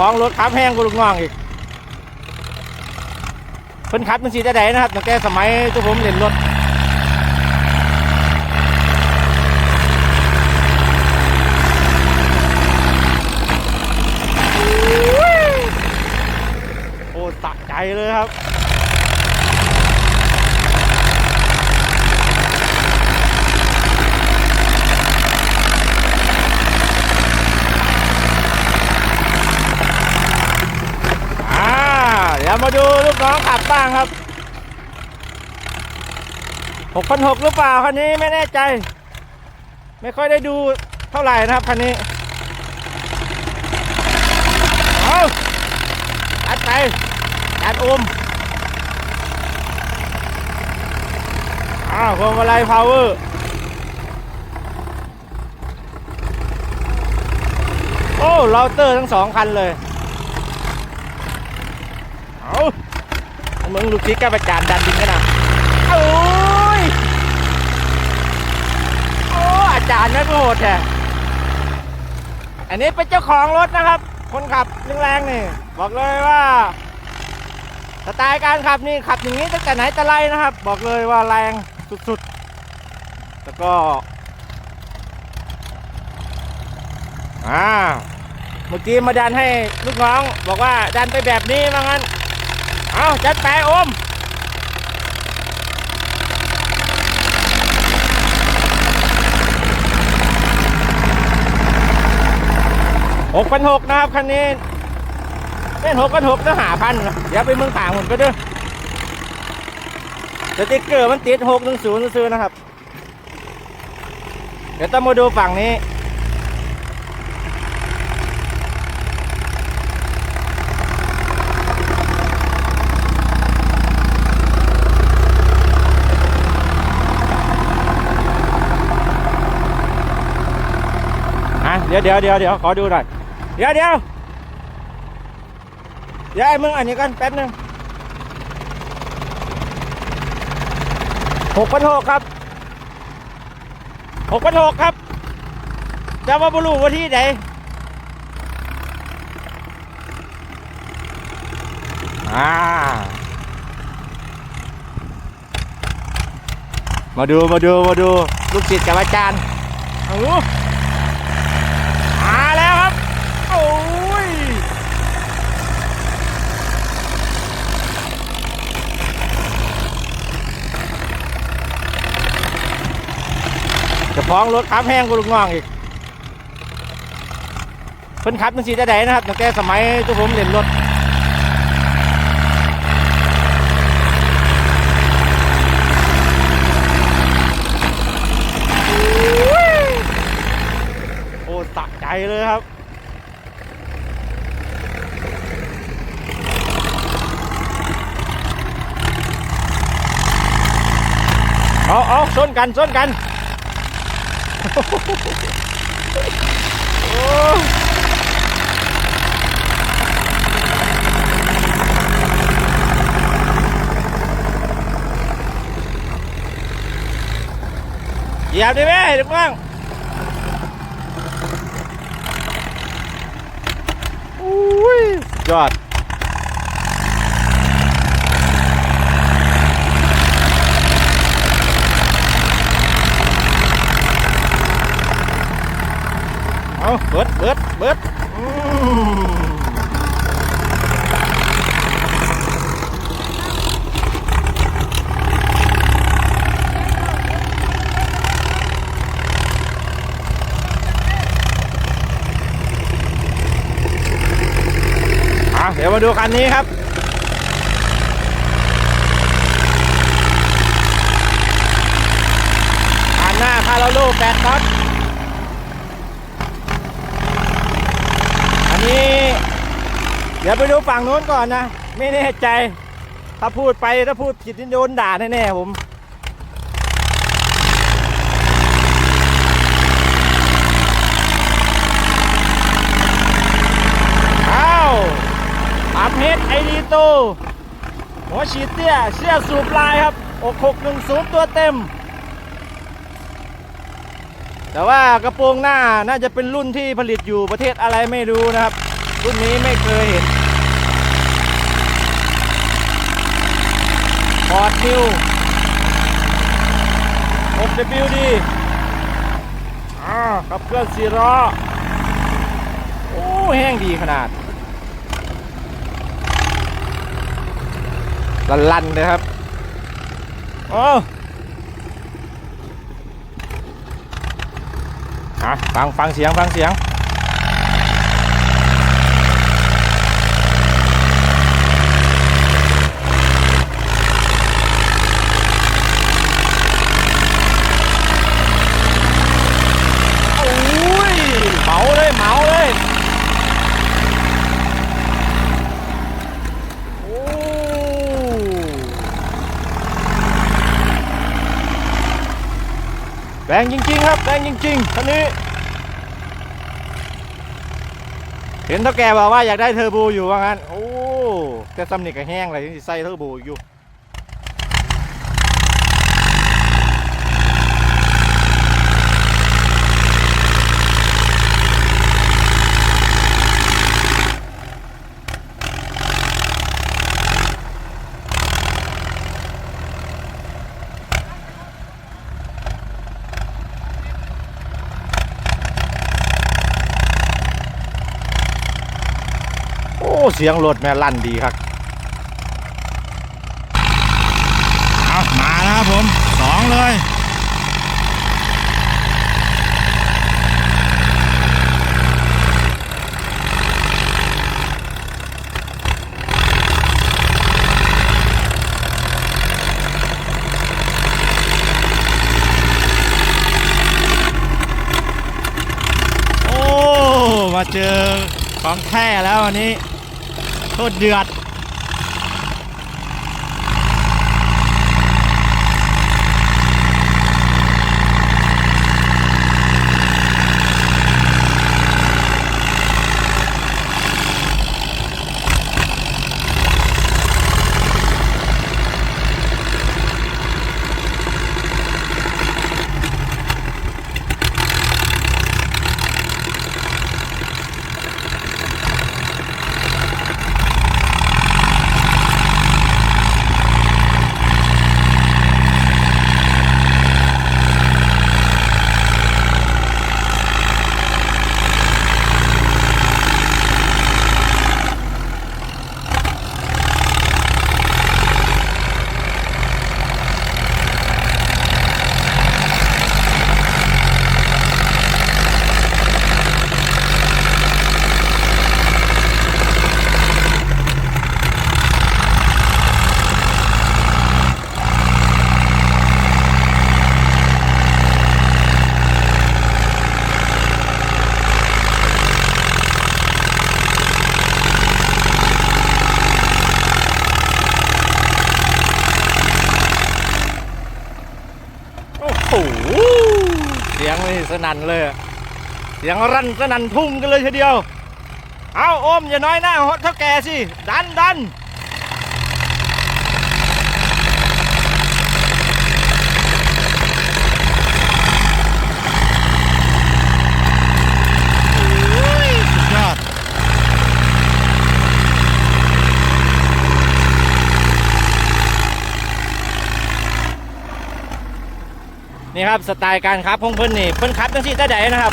ของรถขับแห้งกูลูกน้องอีกเพิ่นขับมันสีจะไดนะครับตั้งแต่สมัยตัวผมเล่นรถโอ้สะใจเลยครับ อ่าเดี๋ยวมาดูลูก น้องขับบ้างครับ6,600หรือเปล่าคันนี้ไม่แน่ใจ ไม่ค่อยได้ดูเท่าไหร่นะครับคันนี้เอาอัดไปอัดอมอ้าวพวงมาลัยพาวเวอร์โอ้เราเตอร์ทั้งสองคันเลย เอา มึงลูกคิดกับอาจารย์ดันดินกันนะโอ้ยโอ้อาจารย์นั่นโหดแท้อันนี้เป็นเจ้าของรถนะครับ คนขับแรงๆนี่ บอกเลยว่าสไตล์การขับนี่ขับอย่างนี้ตั้งแต่ไหนแต่ไรนะครับ บอกเลยว่าแรงสุดๆ แล้วก็อ่าเมื่อกี้มาดันให้ลูกน้อง บอกว่าดันไปแบบนี้ว่างั้น เอาจัดไปโอมหกพันหกนะครับคันนี้เล่นหกพันหกก็หาพันเดี๋ยวไปเมืองต่างผมก็ด้อสติ๊กเกอร์มันติดหกหนึ่งศูนย์ซื้อนะครับ เดี๋ยวต้องมาดูฝั่งนี้ เดี๋ยวเดี๋ยวเดี๋ยวเดี๋ยวขอดูหน่อย เดี๋ยวเดี๋ยวเดี๋ยวไอ้มึงอันนี้กันแป๊บนึงหกพันหกครับหกพันหกครับจะมาบรูว่าที่ไหนอ่ามาดูมาดูมาดูลูกศิษย์กับอาจารย์เอา มาแล้วครับ โอ้ยจะฟ้องรถขับแห้งกูลูกน้องอีกเพิ่นคับมันสีได้ไดนะครับตั้งแต่สมัยตัวผมเล่นรถ โอ้ตะใจเลยครับ เอาเอาชนกันชนกัน โอ้เหยียบดิแม่ลูกน้อง อุ้ ยอดเอาเบิดเบิดเบิดอืมอะเดี๋ ยวมาดูคันนี้ครับ คันหน้าคาราโลแปดน็อตอันนี้ เดี๋ยวไปดูฝั่งโน้นก่อนนะ ไม่แน่ใจ ถ้าพูดไปถ้าพูดผิดนี่โดนด่าแน่ๆผม อ้าว อัพเฮดไอดีโตหัวฉีดเตี้ยเสื้อสูบลายครับอก610ตัวเต็ม แต่ว่ากระโปรงหน้าน่าจะเป็นรุ่นที่ผลิตอยู่ประเทศอะไรไม่รู้นะครับ รุ่นนี้ไม่เคยเห็นฟอร์ดนิว 6WD อ่าขับเคลื่อนสี่ล้อ โอ้ แห้งดีขนาด ลันลันๆเลยครับโอ้อะฟังฟังเสียงฟังเสียง โอ้ยเหมาเลยเหมาเลยโอ้ แรงจริงๆครับแรงจริงๆคันนี้ เห็นเท่าแกบอกว่าอยากได้เทอร์โบอยู่ว่างั้น โอ้แต่ตำหนิกก็แห้งเลยใส่เทอร์โบอยู่ เสียงรถแม่ลั่นดีครับเอามาแล้วครับผมสองเลยโอ้มาเจอของแท้แล้ววันนี้ โคตรเดือด โอ้โห เสียง นั่นเลยเสียงรั่นสนั่นทุ่งกันเลยทีเดียว เอาโอมอย่าน้อยหน้าฮอตเท่าแกสิ ดันดันโอ้ยสุดยอด ครับสไตล์การครับของเพิ่นนี่เพิ่นครับตั้งที่ได้ใดนะครับ